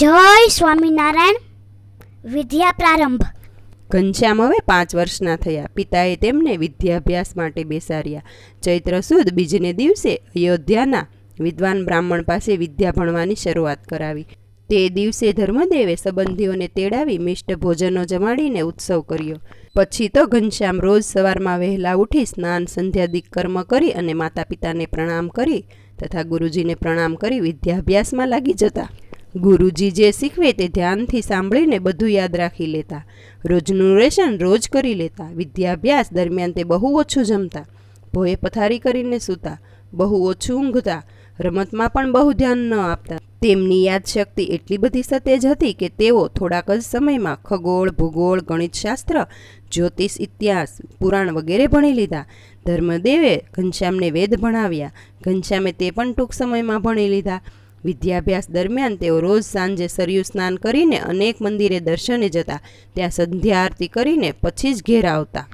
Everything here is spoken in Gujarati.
જય સ્વામિનારાયણ. વિદ્યા પ્રારંભ. ઘનશ્યામ હવે પાંચ વર્ષના થયા. પિતાએ તેમને વિદ્યાભ્યાસ માટે બેસાડ્યા. ચૈત્ર સુદ બીજને દિવસે અયોધ્યાના વિદ્વાન બ્રાહ્મણ પાસે વિદ્યા ભણવાની શરૂઆત કરાવી. તે દિવસે ધર્મદેવે સંબંધીઓને તેડાવી મિષ્ટ ભોજનો જમાડીને ઉત્સવ કર્યો. પછી તો ઘનશ્યામ રોજ સવારમાં વહેલા ઉઠી સ્નાન સંધ્યાદિક કર્મ કરી અને માતા પિતાને પ્રણામ કરી તથા ગુરુજીને પ્રણામ કરી વિદ્યાભ્યાસમાં લાગી જતા. ગુરુજી જે શીખવે તે ધ્યાનથી સાંભળીને બધું યાદ રાખી લેતા. રોજનું રેશન રોજ કરી લેતા. વિદ્યાભ્યાસ દરમિયાન તે બહુ ઓછું જમતા. ભોએ પથારી કરીને સૂતા. બહુ ઓછું ઊંઘતા. રમતમાં પણ બહુ ધ્યાન ન આપતા. તેમની યાદશક્તિ એટલી બધી સતેજ હતી કે તેઓ થોડાક જ સમયમાં ખગોળ, ભૂગોળ, ગણિતશાસ્ત્ર, જ્યોતિષ, ઇતિહાસ, પુરાણ વગેરે ભણી લીધા. ધર્મદેવે ઘનશ્યામને વેદ ભણાવ્યા. ઘનશ્યામે તે પણ ટૂંક સમયમાં ભણી લીધા. વિદ્યાભ્યાસ દરમિયાન તેઓ રોજ સાંજે સરયુ સ્નાન કરીને અનેક મંદિરે દર્શને જતા, ત્યાં સંધ્યા આરતી કરીને પછી જ ઘેર આવતા.